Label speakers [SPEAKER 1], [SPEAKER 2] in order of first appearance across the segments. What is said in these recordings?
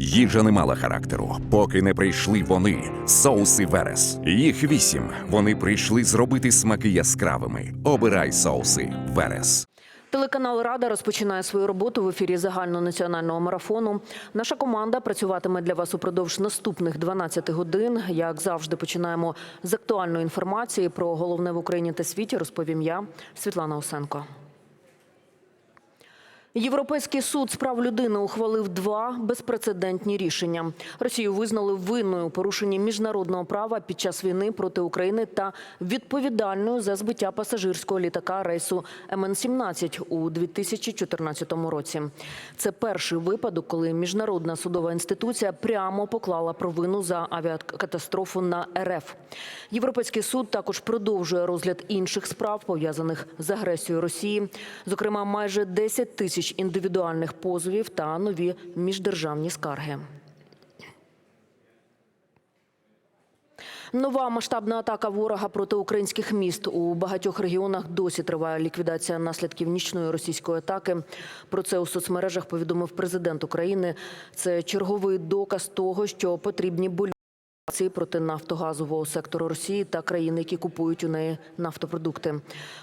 [SPEAKER 1] Їжа не мала характеру, поки не прийшли вони, соуси Верес. Їх вісім. Вони прийшли зробити смаки яскравими. Обирай соуси Верес.
[SPEAKER 2] Телеканал Рада розпочинає свою роботу в ефірі загальнонаціонального марафону. Наша команда працюватиме для вас упродовж наступних 12 годин. Як завжди, починаємо з актуальної інформації про головне в Україні та світі. Розповім я, Світлана Осенко. Європейський суд з прав людини ухвалив два безпрецедентні рішення. Росію визнали винною у порушенні міжнародного права під час війни проти України та відповідальною за збиття пасажирського літака рейсу МН-17 у 2014 році. Це перший випадок, коли міжнародна судова інституція прямо поклала провину за авіакатастрофу на РФ. Європейський суд також продовжує розгляд інших справ пов'язаних з агресією Росії, зокрема майже 10 тисяч індивідуальних позовів та нові міждержавні скарги. Нова масштабна атака ворога проти українських міст у багатьох регіонах досі триває ліквідація наслідків нічної російської атаки. Про це у соцмережах повідомив президент України. Це черговий доказ того, що потрібні болі санкції проти нафтогазового сектору Росії та країн, які купують у неї нафтопродукти.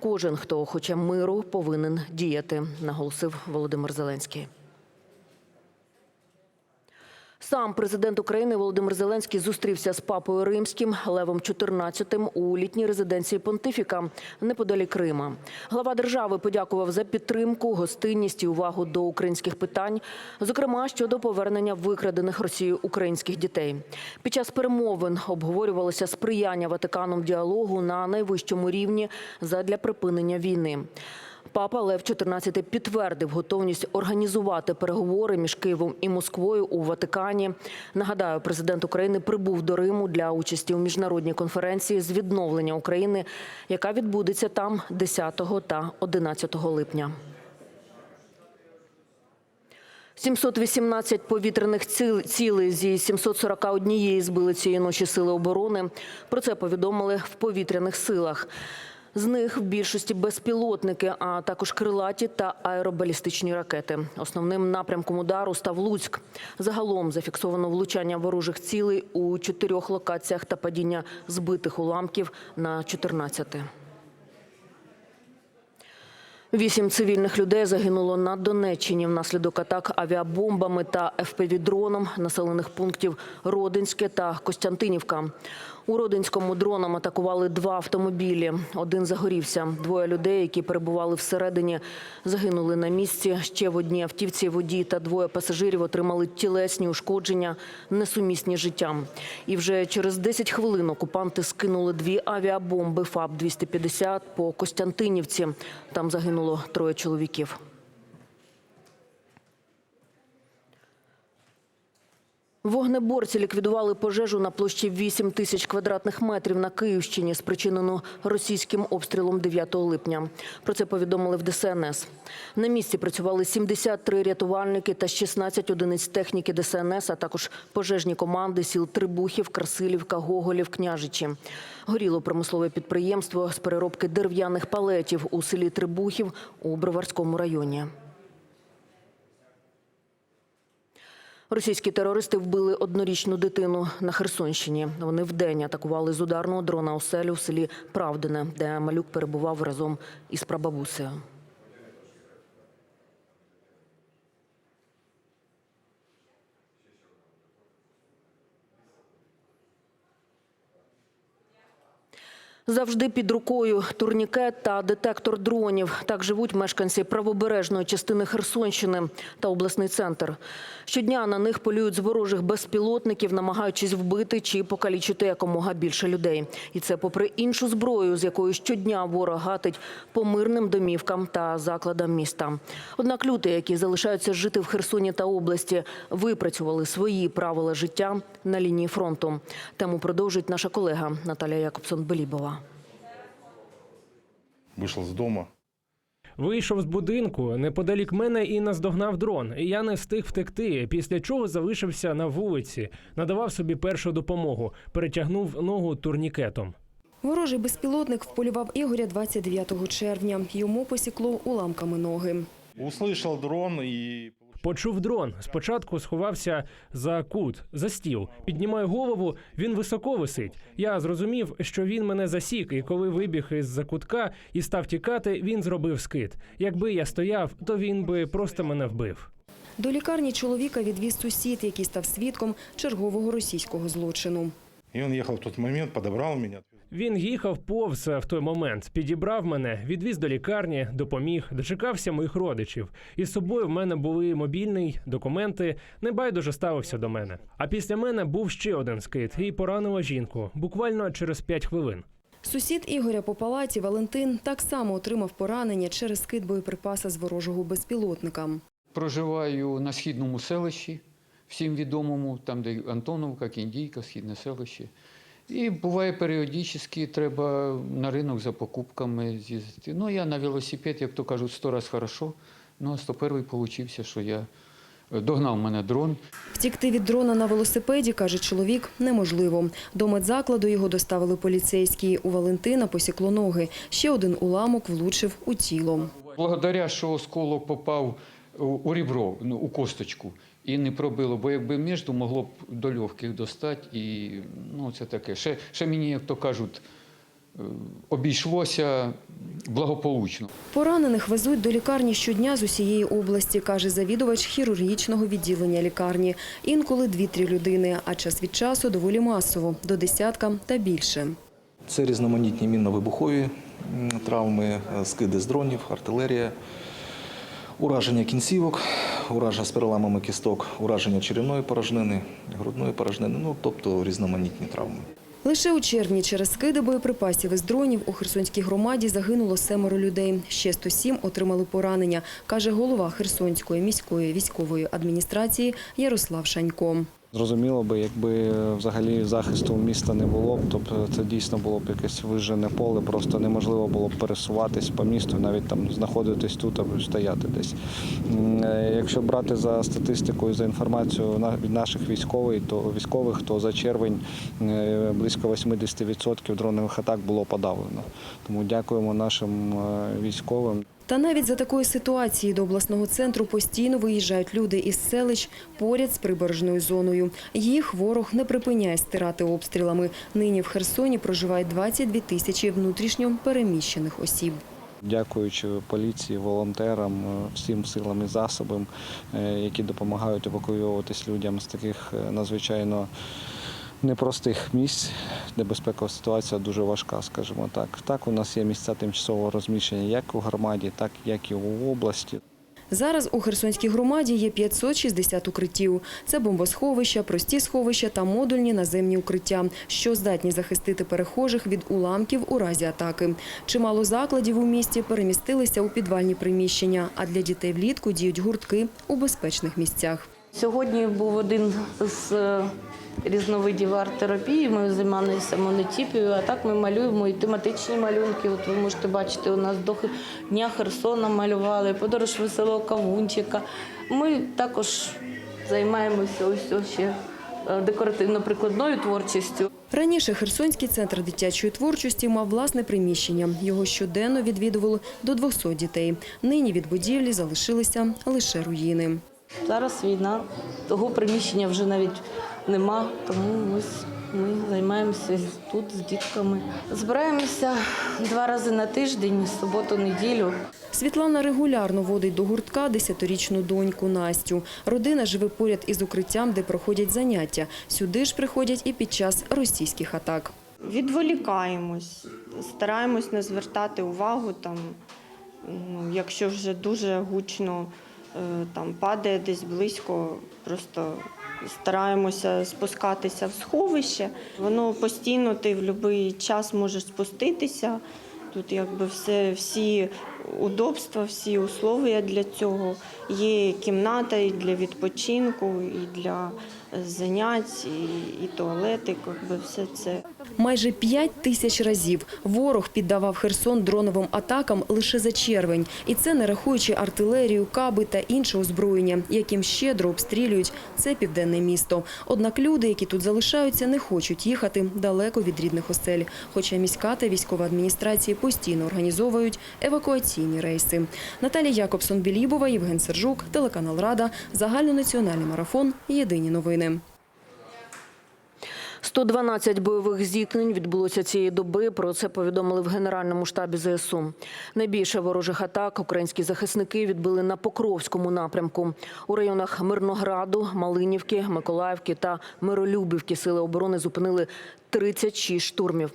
[SPEAKER 2] Кожен, хто хоче миру, повинен діяти, наголосив Володимир Зеленський. Сам президент України Володимир Зеленський зустрівся з папою римським Левом XIV у літній резиденції понтифіка неподалік Крима. Глава держави подякував за підтримку, гостинність і увагу до українських питань, зокрема щодо повернення викрадених Росією українських дітей. Під час перемовин обговорювалося сприяння Ватиканом діалогу на найвищому рівні задля припинення війни. Папа Лев XIV підтвердив готовність організувати переговори між Києвом і Москвою у Ватикані. Нагадаю, президент України прибув до Риму для участі у міжнародній конференції з відновлення України, яка відбудеться там 10 та 11 липня. 718 повітряних ціл- цілей зі 741 збили цієї ночі сили оборони. Про це повідомили в повітряних силах. З них в більшості безпілотники, а також крилаті та аеробалістичні ракети. Основним напрямком удару став Луцьк. Загалом зафіксовано влучання ворожих цілей у чотирьох локаціях та падіння збитих уламків на 14. Вісім цивільних людей загинуло на Донеччині внаслідок атак авіабомбами та ФПВ-дроном населених пунктів Родинське та Костянтинівка. У Родинському дроном атакували два автомобілі. Один загорівся. Двоє людей, які перебували всередині, загинули на місці. Ще в одній автівці водій та двоє пасажирів отримали тілесні ушкодження, несумісні життям. І вже через 10 хвилин окупанти скинули дві авіабомби ФАБ-250 по Костянтинівці. Там загинуло троє чоловіків. Вогнеборці ліквідували пожежу на площі 8 тисяч квадратних метрів на Київщині, спричинену російським обстрілом 9 липня. Про це повідомили в ДСНС. На місці працювали 73 рятувальники та 16 одиниць техніки ДСНС, а також пожежні команди сіл Трибухів, Красилівка, Гоголів, Княжичі. Горіло промислове підприємство з переробки дерев'яних палетів у селі Трибухів у Броварському районі. Російські терористи вбили однорічну дитину на Херсонщині. Вони вдень атакували з ударного дрона оселю в селі Правдине, де малюк перебував разом із прабабусею. Завжди під рукою турнікет та детектор дронів. Так живуть мешканці правобережної частини Херсонщини та обласний центр. Щодня на них полюють з ворожих безпілотників, намагаючись вбити чи покалічити якомога більше людей. І це попри іншу зброю, з якою щодня ворог гатить по мирним домівкам та закладам міста. Однак люди, які залишаються жити в Херсоні та області, випрацювали свої правила життя на лінії фронту. Тему продовжить наша колега Наталія Якобсон-Белібова.
[SPEAKER 3] Вийшов з дому.
[SPEAKER 4] Вийшов з будинку неподалік мене і наздогнав дрон. Я не встиг втекти, після чого залишився на вулиці, надавав собі першу допомогу, перетягнув ногу турнікетом.
[SPEAKER 5] Ворожий безпілотник вполював Ігоря 29 червня. Йому посікло уламками ноги.
[SPEAKER 3] Услышав дрон і
[SPEAKER 4] Почув дрон. Спочатку сховався за кут, за стіл. Піднімаю голову. Він високо висить. Я зрозумів, що він мене засік, і коли вибіг із за кутка і став тікати, він зробив скид. Якби я стояв, то він би просто мене вбив.
[SPEAKER 5] До лікарні чоловіка відвіз сусід, який став свідком чергового російського злочину.
[SPEAKER 3] И он ехал в тот момент, подобрал меня.
[SPEAKER 4] Він їхав повз в той момент, підібрав мене, відвіз до лікарні, допоміг, дочекався моїх родичів. Із собою в мене були мобільний, документи, небайдуже ставився до мене. А після мене був ще один скид і поранила жінку буквально через 5 хвилин.
[SPEAKER 5] Сусід Ігоря по палаті Валентин так само отримав поранення через скид боєприпаса з ворожого безпілотника.
[SPEAKER 6] Проживаю на східному селищі, всім відомому, там, де Антоновка, Кіндійка, східне селище. І буває періодично, треба на ринок за покупками з'їздити. Ну, я на велосипед, як то кажуть, сто раз хорошо. Ну, а 101-й получився, що я е, догнав мене дрон.
[SPEAKER 5] Втікти від дрона на велосипеді, каже чоловік, неможливо. До медзакладу його доставили поліцейські. У Валентина посікло ноги. Ще один уламок влучив у тіло.
[SPEAKER 6] Благодаря, що осколок попав у- ребро, ну, у косточку, і не пробило, бо якби між, могло б до легких достати. І ну, це таке. Ще, ще мені, як то кажуть, е, обійшлося благополучно.
[SPEAKER 5] Поранених везуть до лікарні щодня з усієї області, каже завідувач хірургічного відділення лікарні. Інколи дві-три людини, а час від часу доволі масово – до десятка та більше.
[SPEAKER 7] Це різноманітні мінно-вибухові травми, е, скиди з дронів, артилерія, ураження кінцівок, ураження з переламами кісток, ураження черевної порожнини, грудної порожнини, ну тобто різноманітні травми.
[SPEAKER 5] Лише у червні через скиди боєприпасів із дронів у Херсонській громаді загинуло семеро людей. Ще 107 отримали поранення, каже голова Херсонської міської військової адміністрації Ярослав Шанько.
[SPEAKER 8] Зрозуміло би, якби взагалі захисту міста не було б, тобто це дійсно було б якесь вижене поле, просто неможливо було б пересуватись по місту, навіть там знаходитись тут або стояти десь. Е, Якщо брати за статистикою, за інформацією від наших військових, то військових, то за червень е, близько 80% дронових атак було подавлено. Тому дякуємо нашим військовим.
[SPEAKER 5] Та навіть за такої ситуації до обласного центру постійно виїжджають люди із селищ поряд з прибережною зоною. Їх ворог не припиняє стирати обстрілами. Нині в Херсоні проживає 22 тисячі внутрішньо переміщених осіб.
[SPEAKER 8] Дякуючи поліції, волонтерам, е, всім силам і засобам, е, які допомагають евакуюватись людям з таких е, надзвичайно непростих місць, де безпекова ситуація дуже важка, скажімо так. Так, у нас є місця тимчасового розміщення як у громаді, так як і у області.
[SPEAKER 5] Зараз у Херсонській громаді є 560 укриттів. Це бомбосховища, прості сховища та модульні наземні укриття, що здатні захистити перехожих від уламків у разі атаки. Чимало закладів у місті перемістилися у підвальні приміщення, а для дітей влітку діють гуртки у безпечних місцях.
[SPEAKER 9] Сьогодні був один з е, різновидів арт-терапії. Ми займалися монотіпією, а так ми малюємо і тематичні малюнки. От ви можете бачити, у нас до Дня Херсона малювали, подорож веселого кавунчика. Ми також займаємося ось ще е, декоративно-прикладною творчістю.
[SPEAKER 5] Раніше Херсонський центр дитячої творчості мав власне приміщення. Його щоденно відвідувало до 200 дітей. Нині від будівлі залишилися лише руїни.
[SPEAKER 9] Зараз війна, того приміщення вже навіть нема, тому ось ми займаємося тут з дітками. Збираємося два рази на тиждень, суботу-неділю.
[SPEAKER 5] Світлана регулярно водить до гуртка десятирічну доньку Настю. Родина живе поряд із укриттям, де проходять заняття. Сюди ж приходять і під час російських атак.
[SPEAKER 10] Відволікаємось, стараємось не звертати увагу, там, ну, якщо вже дуже гучно там, падає десь близько, просто стараємося спускатися в сховище. Воно постійно ти в будь-який час можеш спуститися. Тут якби все, всі удобства, всі условия для цього. Є кімната і для відпочинку, і для е, занять, і, і туалети, якби все це.
[SPEAKER 5] Майже 5 тисяч разів ворог піддавав Херсон дроновим атакам лише за червень. І це не рахуючи артилерію, каби та інше озброєння, яким щедро обстрілюють це південне місто. Однак люди, які тут залишаються, не хочуть їхати далеко від рідних осель. Хоча міська та військова адміністрації постійно організовують евакуаційні рейси. Наталія Якобсон Білібова, Євген Сержук, телеканал Рада, загальнонаціональний марафон. Єдині новини.
[SPEAKER 2] 112 бойових зіткнень відбулося цієї доби. Про це повідомили в Генеральному штабі ЗСУ. Найбільше ворожих атак українські захисники відбили на Покровському напрямку. У районах Мирнограду, Малинівки, Миколаївки та Миролюбівки сили оборони зупинили 36 штурмів.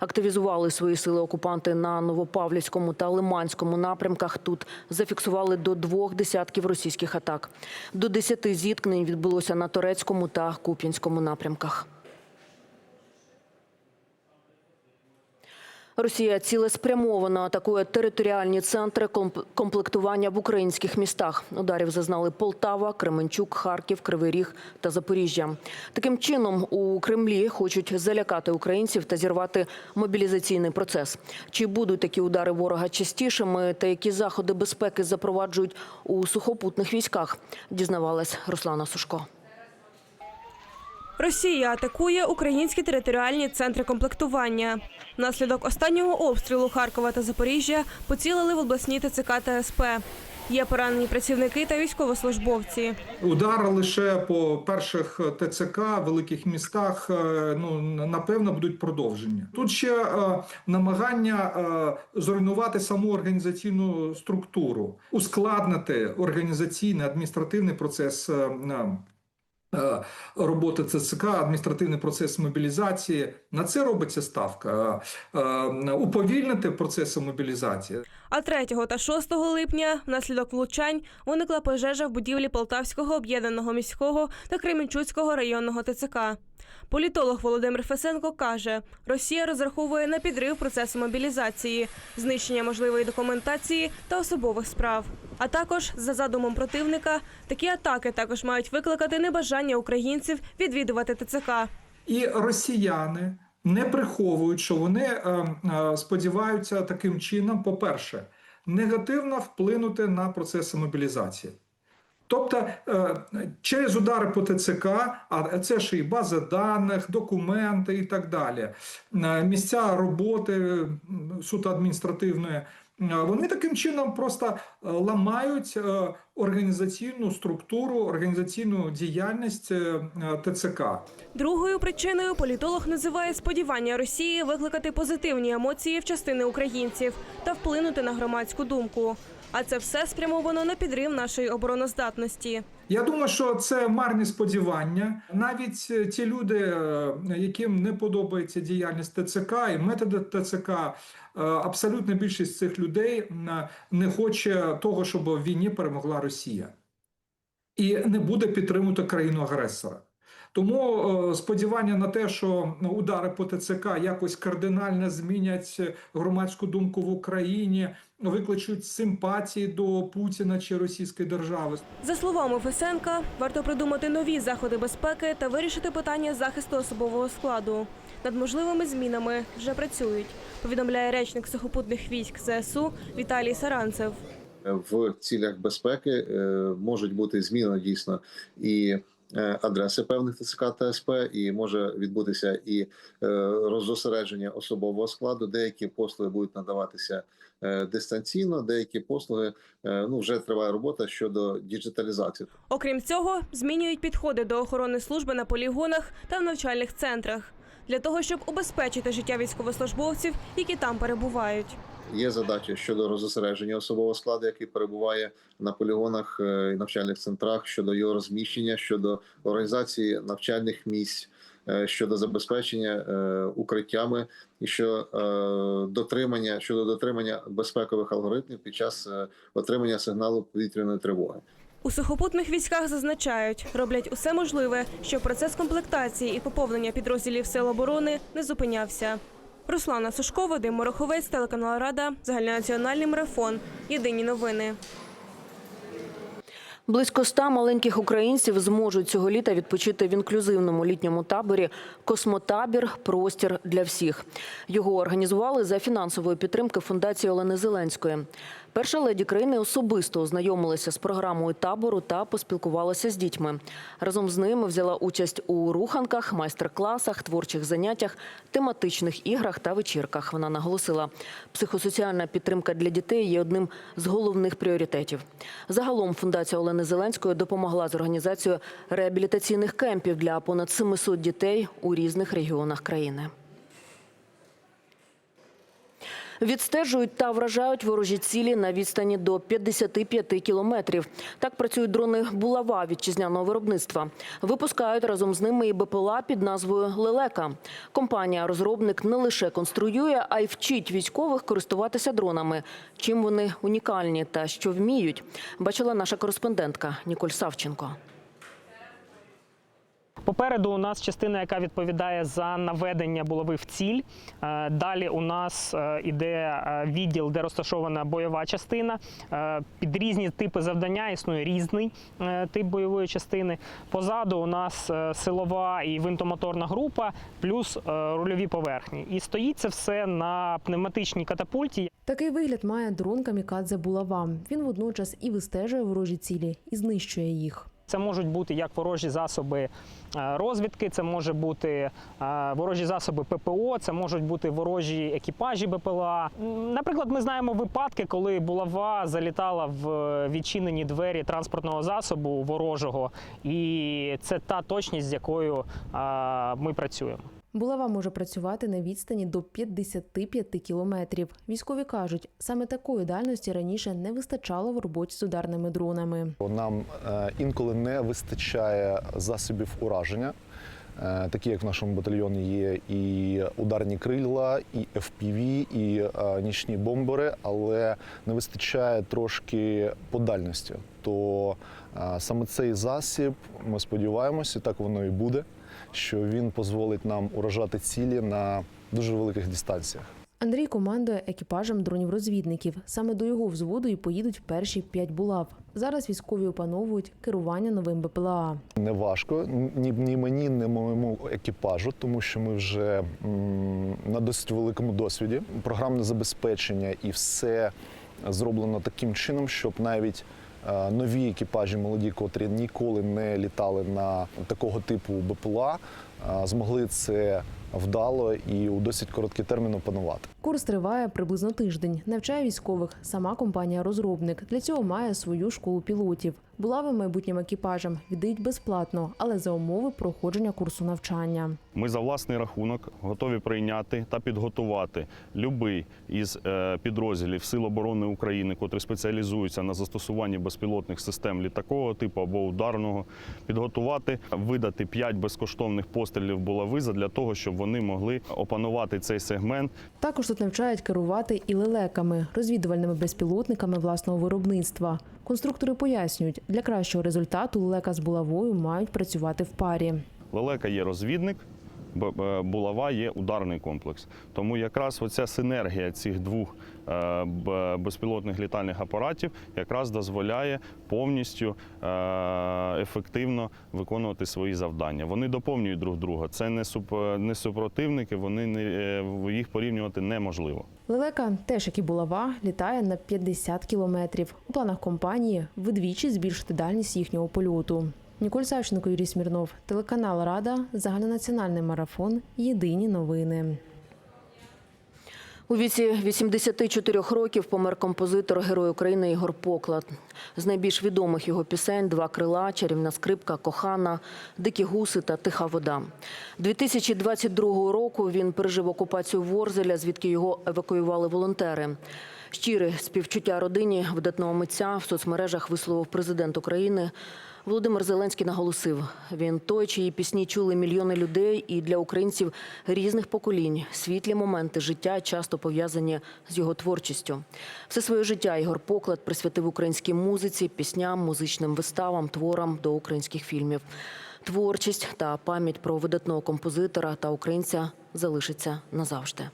[SPEAKER 2] Активізували свої сили окупанти на Новопавлівському та Лиманському напрямках. Тут зафіксували до двох десятків російських атак. До десяти зіткнень відбулося на Торецькому та Куп'янському напрямках. Росія цілеспрямовано атакує територіальні центри комп- комплектування в українських містах. Ударів зазнали Полтава, Кременчук, Харків, Кривий Ріг та Запоріжжя. Таким чином у Кремлі хочуть залякати українців та зірвати мобілізаційний процес. Чи будуть такі удари ворога частішими та які заходи безпеки запроваджують у сухопутних військах? Дізнавалась Руслана Сушко.
[SPEAKER 11] Росія атакує українські територіальні центри комплектування. Внаслідок останнього обстрілу Харкова та Запоріжжя поцілили в обласні ТЦК та СП. Є поранені працівники та військовослужбовці.
[SPEAKER 12] Удари лише по перших ТЦК, великих містах, е, ну напевно, будуть продовження. Тут ще е, намагання е, зруйнувати саму організаційну структуру, ускладнити організаційний адміністративний процес. е, е, Роботи ЦСК, адміністративний процес мобілізації на це робиться ставка. Е, е, Уповільнити процеси мобілізації.
[SPEAKER 11] А 3 та 6 липня внаслідок влучань виникла пожежа в будівлі Полтавського об'єднаного міського та Кременчуцького районного ТЦК. Політолог Володимир Фесенко каже, Росія розраховує на підрив процесу мобілізації, знищення можливої документації та особових справ. А також за задумом противника такі атаки також мають викликати небажання українців відвідувати ТЦК.
[SPEAKER 12] І росіяни не приховують, що вони е, е, сподіваються таким чином, по-перше, негативно вплинути на процеси мобілізації. Тобто е, через удари по ТЦК, а це ж і база даних, документи і так далі, е, місця роботи суто адміністративної, е, вони таким чином просто е, ламають е, організаційну структуру, організаційну діяльність е, е, ТЦК.
[SPEAKER 11] Другою причиною політолог називає сподівання Росії викликати позитивні емоції в частини українців та вплинути на громадську думку. А це все спрямовано на підрив нашої обороноздатності.
[SPEAKER 12] Я думаю, що це марні сподівання. Навіть е, ті люди, е, яким не подобається діяльність ТЦК і методи ТЦК, е, абсолютна більшість цих людей не хоче того, щоб в війні перемогла Росія і не буде підтримувати країну агресора. Тому сподівання на те, що удари по ТЦК якось кардинально змінять громадську думку в Україні, викличуть симпатії до Путіна чи Російської держави.
[SPEAKER 11] За словами Фесенка, варто придумати нові заходи безпеки та вирішити питання захисту особового складу. Над можливими змінами вже працюють. Повідомляє речник сухопутних військ ЗСУ Віталій Саранцев.
[SPEAKER 13] в цілях безпеки е, можуть бути змінено дійсно і адреси певних ТЦК та СП, і може відбутися і е, роззосередження особового складу. Деякі послуги будуть надаватися е, дистанційно, деякі послуги е, ну вже триває робота щодо діджиталізації.
[SPEAKER 11] Окрім цього, змінюють підходи до охорони служби на полігонах та в навчальних центрах для того, щоб убезпечити життя військовослужбовців, які там перебувають.
[SPEAKER 13] Є задача щодо розосередження особового складу, який перебуває на полігонах е, і навчальних центрах, щодо його розміщення, щодо організації навчальних місць, е, щодо забезпечення е, укриттями і що дотримання щодо дотримання безпекових алгоритмів під час отримання сигналу повітряної тривоги.
[SPEAKER 11] У сухопутних військах зазначають, роблять усе можливе, щоб процес комплектації і поповнення підрозділів сил оборони не зупинявся. Руслана Сушко, Вадим Мороховець, телеканал Рада, загальнонаціональний марафон. Єдині новини.
[SPEAKER 2] Близько ста маленьких українців зможуть цього літа відпочити в інклюзивному літньому таборі Космотабір Простір для всіх. Його організували за фінансової підтримки фундації Олени Зеленської. Перша леді країни особисто ознайомилася з програмою табору та поспілкувалася з дітьми. Разом з ними взяла участь у руханках, майстер-класах, творчих заняттях, тематичних іграх та вечірках. Вона наголосила, психосоціальна підтримка для дітей є одним з головних пріоритетів. Загалом фундація Олени Зеленської допомогла з організацією реабілітаційних кемпів для понад 700 дітей у різних регіонах країни. Відстежують та вражають ворожі цілі на відстані до 55 кілометрів. Так працюють дрони булава вітчизняного виробництва. Випускають разом з ними і БПЛА під назвою Лелека. Компанія-розробник не лише конструює, а й вчить військових користуватися дронами. Чим вони унікальні та що вміють, бачила наша кореспондентка Ніколь Савченко.
[SPEAKER 14] Попереду у нас частина, яка відповідає за наведення булави в ціль. Е, Далі у нас е, іде е, відділ, де розташована бойова частина. Під різні типи завдання існує різний тип бойової частини. Позаду у нас силова і винтомоторна група, плюс рульові поверхні. І стоїть це все на пневматичній катапульті,
[SPEAKER 1] Такий вигляд має дрон камікадзе булава. Він водночас і вистежує ворожі цілі, і знищує їх.
[SPEAKER 14] Це можуть бути як ворожі засоби е, розвідки, це може бути е, ворожі засоби ППО, це можуть бути ворожі екіпажі БПЛА. Наприклад, ми знаємо випадки, коли булава залітала в е, відчинені двері транспортного засобу ворожого, і це та точність, з якою ми працюємо.
[SPEAKER 1] Булава може працювати на відстані до 55 кілометрів. Військові кажуть, саме такої дальності раніше не вистачало в роботі з ударними дронами.
[SPEAKER 15] Нам е, інколи не вистачає засобів ураження. Е, Такі, як в нашому батальйоні, є і ударні крила, і FPV, і е, нічні бомбери, але не вистачає трошки по дальності. То саме цей засіб, ми сподіваємося, так воно і буде, що він дозволить нам уражати цілі на дуже великих дистанціях.
[SPEAKER 1] Андрій командує екіпажем дронів-розвідників. Саме до його взводу і поїдуть перші п'ять булав. Зараз військові опановують керування новим БПЛА.
[SPEAKER 15] Не важко ні, ні мені, ні моєму екіпажу, тому що ми вже м, на досить великому досвіді. Програмне забезпечення і все зроблено таким чином, щоб навіть нові екіпажі, молоді, котрі ніколи не літали на такого типу БПЛА, е, змогли це вдало і у досить короткий термін опанувати.
[SPEAKER 1] Курс триває приблизно тиждень. Навчає військових сама компанія-розробник. Для цього має свою школу пілотів. Булави майбутнім екіпажам віддають безплатно, але за умови проходження курсу навчання.
[SPEAKER 16] Ми за власний рахунок готові прийняти та підготувати любий із е, підрозділів Сил оборони України, котрі спеціалізуються на застосуванні безпілотних систем літакового типу або ударного, підготувати, видати 5 безкоштовних пострілів булави для того, щоб вони могли опанувати цей сегмент
[SPEAKER 1] Також тут навчають керувати і лелеками, розвідувальними безпілотниками власного виробництва. Конструктори пояснюють, для кращого результату лелека з булавою мають працювати в парі.
[SPEAKER 16] Лелека є розвідник, б- булава є ударний комплекс. Тому якраз оця синергія цих двох е, безпілотних літальних апаратів якраз дозволяє повністю е, ефективно виконувати свої завдання. Вони доповнюють друг друга. Це не суп- не супротивники, вони не е, їх порівнювати неможливо.
[SPEAKER 1] Лелека, теж як і булава, літає на 50 кілометрів. У планах компанії вдвічі збільшити дальність їхнього польоту. Ніколь Савченко, Юрій Смірнов, телеканал Рада, загальнонаціональний марафон. Єдині новини.
[SPEAKER 2] У віці 84 років помер композитор Герой України Ігор Поклад. З найбільш відомих його пісень Два крила, чарівна скрипка, кохана, дикі гуси та тиха вода. 2022 року він пережив окупацію Ворзеля, звідки його евакуювали волонтери. Щире співчуття родині видатного митця в соцмережах висловив президент України. Володимир Зеленський наголосив, він той, чиї пісні чули мільйони людей, і для українців різних поколінь світлі моменти життя часто пов'язані з його творчістю. Все своє життя Ігор Поклад присвятив українській музиці, пісням, музичним виставам, творам до українських фільмів. Творчість та пам'ять про видатного композитора та українця залишиться назавжди.